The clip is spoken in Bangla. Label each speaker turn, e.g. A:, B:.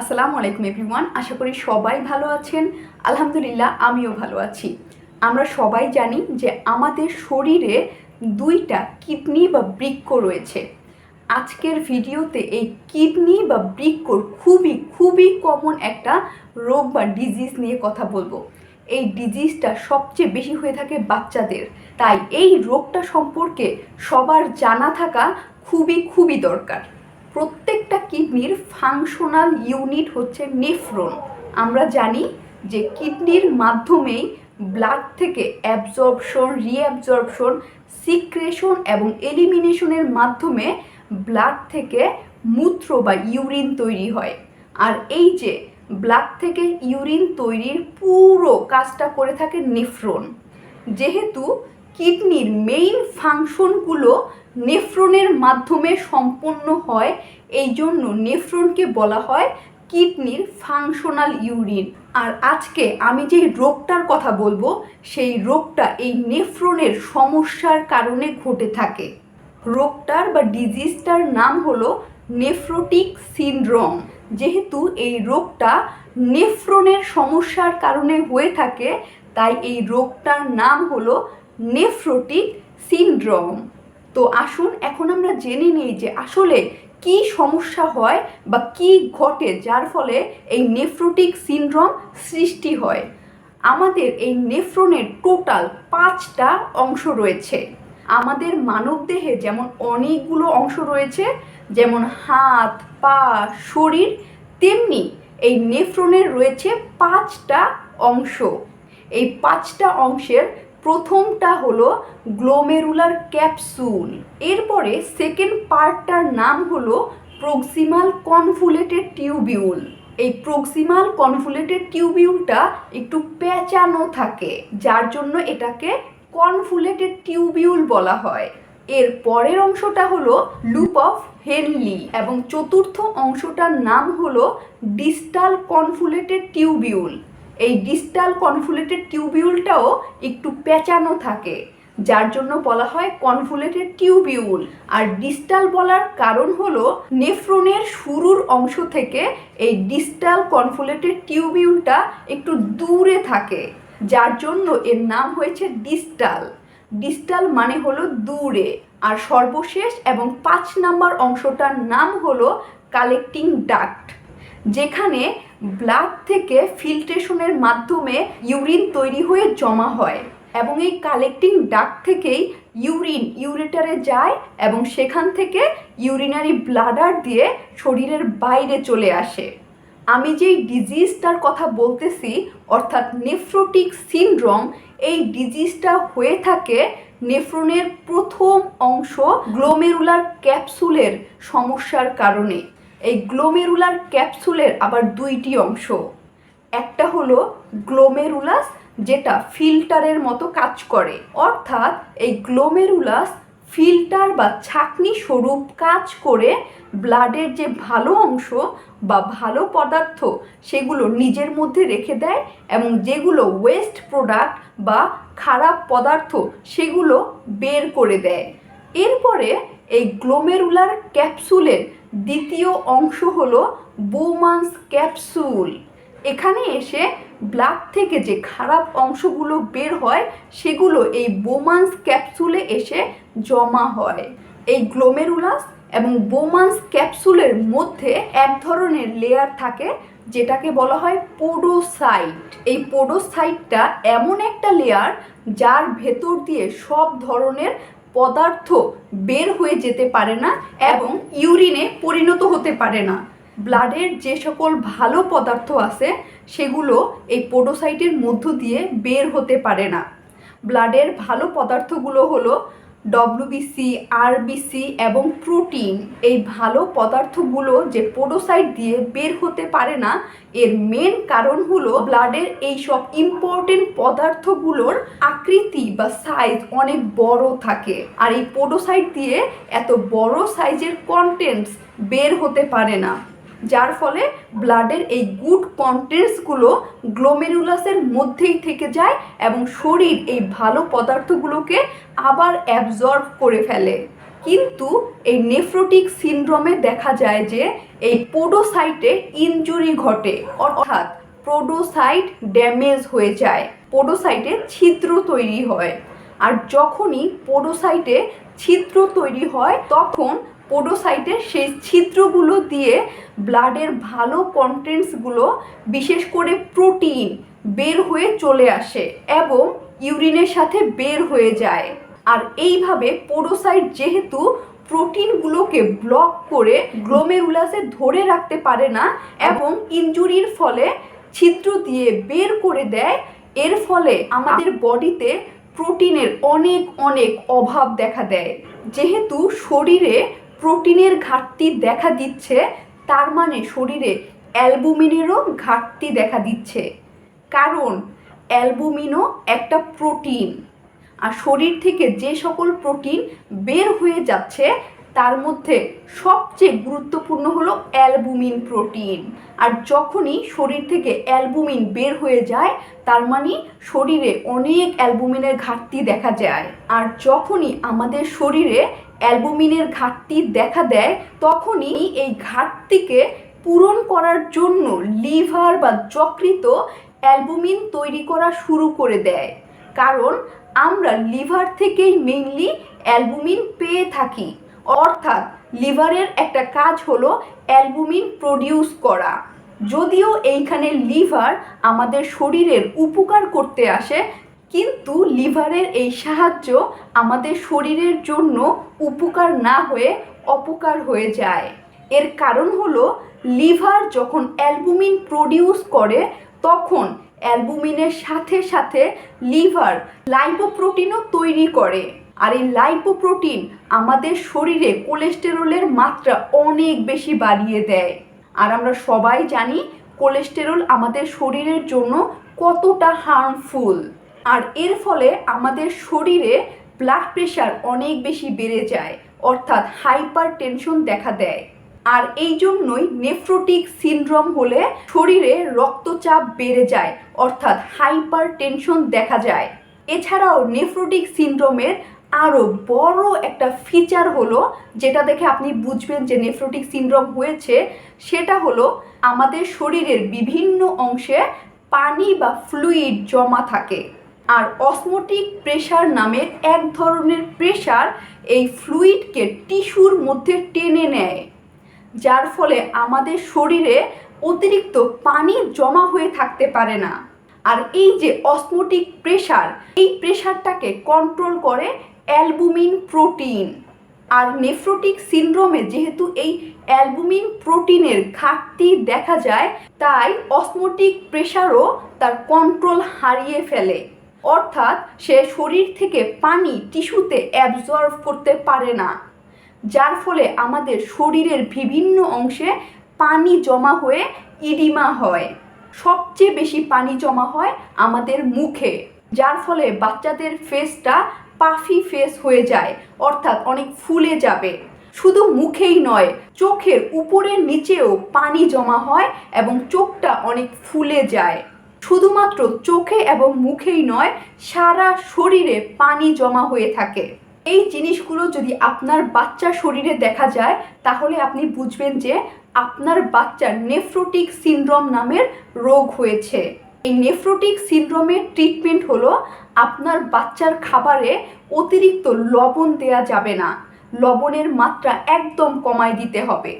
A: আসসালামু আলাইকুম এভরিওয়ান আশা করি সবাই ভালো আছেন। আলহামদুলিল্লাহ, আমিও ভালো আছি। আমরা সবাই জানি যে আমাদের শরীরে দুইটা কিডনি বা বৃক্ক রয়েছে। আজকের ভিডিওতে এই কিডনি বা বৃক্কর খুবই খুবই কমন একটা রোগ বা ডিজিজ নিয়ে কথা বলব। এই ডিজিজটা সবচেয়ে বেশি হয়ে থাকে বাচ্চাদের। তাই এই রোগটা সম্পর্কে সবার জানা থাকা খুবই খুবই দরকার। প্রত্যেকটা কিডনির ফাংশনাল ইউনিট হচ্ছে নেফ্রন আমরা জানি যে কিডনির মাধ্যমেই ব্লাড থেকে অ্যাবজর্পশন রিঅ্যাবজর্পশন সিক্রেশন এবং এলিমিনেশনের মাধ্যমে ব্লাড থেকে মূত্র বা ইউরিন তৈরি হয়। আর এই যে ব্লাড থেকে ইউরিন তৈরির পুরো কাজটা করে থাকে নেফ্রন যেহেতু কিডনির মেইন ফাংশনগুলো নেফ্রনের মাধ্যমে সম্পন্ন হয়। এই জন্য নেফ্রনকে বলা হয় কিডনির ফাংশনাল ইউরিন আর আজকে আমি যে রোগটার কথা বলব, সেই রোগটা এই নেফ্রনের সমস্যার কারণে ঘটে থাকে। রোগটার বা ডিজিজটার নাম হলো নেফ্রোটিক সিনড্রোম। যেহেতু এই রোগটা নেফ্রনের সমস্যার কারণে হয়ে থাকে, তাই এই রোগটার নাম হলো নেফ্রোটিক সিনড্রোম। তো আসুন, এখন আমরা জেনে নিই যে আসলে কি সমস্যা হয় বা কি ঘটে যার ফলে এই নেফ্রোটিক সিনড্রোম সৃষ্টি হয়। আমাদের এই নেফ্রনের টোটাল পাঁচটা অংশ রয়েছে। আমাদের মানবদেহে যেমন অনেকগুলো অংশ রয়েছে, যেমন হাত, পা, শরীর, তেমনি এই নেফ্রনের রয়েছে পাঁচটা অংশ। এই পাঁচটা অংশের প্রথমটা হলো গ্লোমেরুলার ক্যাপসুল এরপরে সেকেন্ড পার্টটার নাম হলো প্রক্সিমাল কনফুলেটেড টিউবিউল এই প্রক্সিমাল কনফুলেটেড টিউবিউলটা একটু পেঁচানো থাকে, যার জন্য এটাকে কনফুলেটেড টিউবিউল বলা হয়। এর পরের অংশটা হলো লুপ অফ হেনলি এবং চতুর্থ অংশটার নাম হলো ডিস্টাল কনফুলেটেড টিউবিউল এই ডিস্টাল কনফুলেটেড টিউবিউলটাও একটু পেঁচানো থাকে, যার জন্য বলা হয় কনফুলেটেড টিউবিউল। আর ডিস্টাল বলার কারণ হলো নেফ্রনের শুরুর অংশ থেকে এই ডিস্টাল কনফুলেটেড টিউবিউলটা একটু দূরে থাকে, যার জন্য এর নাম হয়েছে ডিস্টাল। ডিস্টাল মানে হলো দূরে, আর সর্বশেষ এবং পাঁচ নাম্বার অংশটার নাম হলো কালেক্টিং ডাক্ট। যেখানে ব্লাড থেকে ফিল্ট্রেশনের মাধ্যমে ইউরিন তৈরি হয়ে জমা হয় এবং এই কালেক্টিং ডাক থেকেই ইউরিন ইউরেটারে যায় এবং সেখান থেকে ইউরিনারি ব্লাডার দিয়ে শরীরের বাইরে চলে আসে। আমি যেই ডিজিজটার কথা বলতেছি, অর্থাৎ নেফ্রোটিক সিনড্রোম, এই ডিজিজটা হয়ে থাকে নেফ্রনের প্রথম অংশ গ্লোমেরুলার ক্যাপসুলের সমস্যার কারণে। এই গ্লোমেরুলার ক্যাপসুলের আবার দুইটি অংশ। একটা হলো গ্লোমেরুলাস যেটা ফিল্টারের মতো কাজ করে। অর্থাৎ এই গ্লোমেরুলাস ফিল্টার বা ছাকনি স্বরূপ কাজ করে ব্লাডের যে ভালো অংশ বা ভালো পদার্থ, সেগুলো নিজের মধ্যে রেখে দেয় এবং যেগুলো ওয়েস্ট প্রোডাক্ট বা খারাপ পদার্থ, সেগুলো বের করে দেয়। এরপরে এই গ্লোমেরুলার ক্যাপসুলের দ্বিতীয় অংশ হলো বোমান্স ক্যাপসুল এখানে এসে ব্লাড থেকে যে খারাপ অংশগুলো বের হয়, সেগুলো এই বোমান্স ক্যাপসুলে এসে জমা হয়। এই গ্লোমেরুলাস এবং বোমান্স ক্যাপসুলের মধ্যে এক ধরনের লেয়ার থাকে, যেটাকে বলা হয় পোডোসাইট এই পোডোসাইটটা এমন একটা লেয়ার যার ভেতর দিয়ে সব ধরনের পদার্থ বের হয়ে যেতে পারে না এবং ইউরিনে পরিণত হতে পারে না। ব্লাডের যে সকল ভালো পদার্থ আছে, সেগুলো এই পোডোসাইটের মধ্য দিয়ে বের হতে পারে না। ব্লাডের ভালো পদার্থগুলো হলো ডব্লিউবিসি আরবিসি এবং প্রোটিন এই ভালো পদার্থগুলো যে পোডোসাইট দিয়ে বের হতে পারে না, এর মেন কারণ হলো ব্লাডের এই সব ইম্পর্টেন্ট পদার্থগুলোর আকৃতি বা সাইজ অনেক বড় থাকে। আর এই পোডোসাইট দিয়ে এত বড় সাইজের কন্টেন্টস বের হতে পারে না। যার ফলে ব্লাডের এই গুড কন্টেন্টসগুলো গ্লোমেরুলাসের মধ্যেই থেকে যায় এবং শরীর এই ভালো পদার্থগুলোকে আবার অ্যাবজর্ব করে ফেলে। কিন্তু এই নেফ্রোটিক সিনড্রোমে দেখা যায় যে এই পোডোসাইটে ইনজুরি ঘটে। অর্থাৎ পোডোসাইট ড্যামেজ হয়ে যায়। পোডোসাইটে ছিদ্র তৈরি হয়। আর যখনই পোডোসাইটে ছিদ্র তৈরি হয়, তখন পোডোসাইটের সেই ছিদ্রগুলো দিয়ে ব্লাডের ভালো কন্টেন্টসগুলো বিশেষ করে প্রোটিন, বের হয়ে চলে আসে এবং ইউরিনের সাথে বের হয়ে যায়। আর এইভাবে পোডোসাইট যেহেতু প্রোটিনগুলোকে ব্লক করে গ্লোমেরুলাসে ধরে রাখতে পারে না এবং ইনজুরির ফলে ছিদ্র দিয়ে বের করে দেয়, এর ফলে আমাদের বডিতে প্রোটিনের অনেক অনেক অভাব দেখা দেয়। যেহেতু শরীরে প্রোটিনের ঘাটতি দেখা দিচ্ছে, তার মানে শরীরে অ্যালবুমিনেরও ঘাটতি দেখা দিচ্ছে। কারণ অ্যালবুমিনও একটা প্রোটিন। আর শরীর থেকে যে সকল প্রোটিন বের হয়ে যাচ্ছে, তার মধ্যে সবচেয়ে গুরুত্বপূর্ণ হলো অ্যালবুমিন প্রোটিন। আর যখনই শরীর থেকে অ্যালবুমিন বের হয়ে যায়, তার মানে শরীরে অনেক অ্যালবুমিনের ঘাটতি দেখা যায়। আর যখনই আমাদের শরীরে অ্যালবুমিনের ঘাটতি দেখা দেয়, তখনই এই ঘাটতিকে পূরণ করার জন্য লিভার বা যকৃত অ্যালবুমিন তৈরি করা শুরু করে দেয়। কারণ আমরা লিভার থেকেই মেইনলি অ্যালবুমিন পেয়ে থাকি। অর্থাৎ লিভারের একটা কাজ হলো অ্যালবুমিন প্রডিউস করা। যদিও এইখানে লিভার আমাদের শরীরের উপকার করতে আসে কিন্তু লিভারের এই সাহায্য আমাদের শরীরের জন্য উপকার না হয়ে অপকার হয়ে যায়। এর কারণ হলো লিভার যখন অ্যালবুমিন প্রডিউস করে, তখন অ্যালবুমিনের সাথে সাথে লিভার লাইপোপ্রোটিনও তৈরি করে। আর এই লাইপোপ্রোটিন আমাদের শরীরে কোলেস্টেরলের মাত্রা অনেক বেশি বাড়িয়ে দেয়। আর আমরা সবাই জানি কোলেস্টেরল আমাদের শরীরের জন্য কতটা হার্মফুল আর এর ফলে আমাদের শরীরে ব্লাড প্রেশার অনেক বেশি বেড়ে যায়, অর্থাৎ হাইপার টেনশন দেখা দেয়। আর এই জন্যই নেফ্রোটিক সিনড্রোম হলে শরীরে রক্তচাপ বেড়ে যায়, অর্থাৎ হাইপার টেনশন দেখা যায়। এছাড়াও নেফ্রোটিক সিনড্রোমের আরও বড় একটা ফিচার হলো, যেটা দেখে আপনি বুঝবেন যে নেফ্রোটিক সিনড্রোম হয়েছে, সেটা হলো আমাদের শরীরের বিভিন্ন অংশে পানি বা ফ্লুইড জমা থাকে। আর অসমোটিক প্রেশার নামের এক ধরনের প্রেশার এই ফ্লুইডকে টিস্যুর মধ্যে টেনে নেয়, যার ফলে আমাদের শরীরে অতিরিক্ত পানি জমা হয়ে থাকতে পারে না। আর এই যে অসমোটিক প্রেশার এই প্রেশারটাকে কন্ট্রোল করে অ্যালবুমিন প্রোটিন। আর নেফ্রোটিক সিনড্রোমে যেহেতু এই অ্যালবুমিন প্রোটিনের ঘাটতি দেখা যায়, তাই অসমোটিক প্রেশারও তার কন্ট্রোল হারিয়ে ফেলে। অর্থাৎ সে শরীর থেকে পানি টিস্যুতে অ্যাবজর্ব করতে পারে না, যার ফলে আমাদের শরীরের বিভিন্ন অংশে পানি জমা হয়ে ইডিমা হয়। সবচেয়ে বেশি পানি জমা হয় আমাদের মুখে, যার ফলে বাচ্চাদের ফেসটা পাফি ফেস হয়ে যায়, অর্থাৎ অনেক ফুলে যাবে। শুধু মুখেই নয়, চোখের উপরের নিচেও পানি জমা হয় এবং চোখটা অনেক ফুলে যায়। শুধুমাত্র চোখে এবং মুখেই নয়, সারা শরীরে পানি জমা হয়ে থাকে। এই জিনিসগুলো যদি আপনার বাচ্চার শরীরে দেখা যায়, তাহলে আপনি বুঝবেন যে আপনার বাচ্চার নেফ্রোটিক সিনড্রোম নামের রোগ হয়েছে। এই নেফ্রোটিক সিনড্রোমের ট্রিটমেন্ট হলো, আপনার বাচ্চার খাবারে অতিরিক্ত লবণ দেয়া যাবে না। লবণের মাত্রা একদম কমায় দিতে হবে।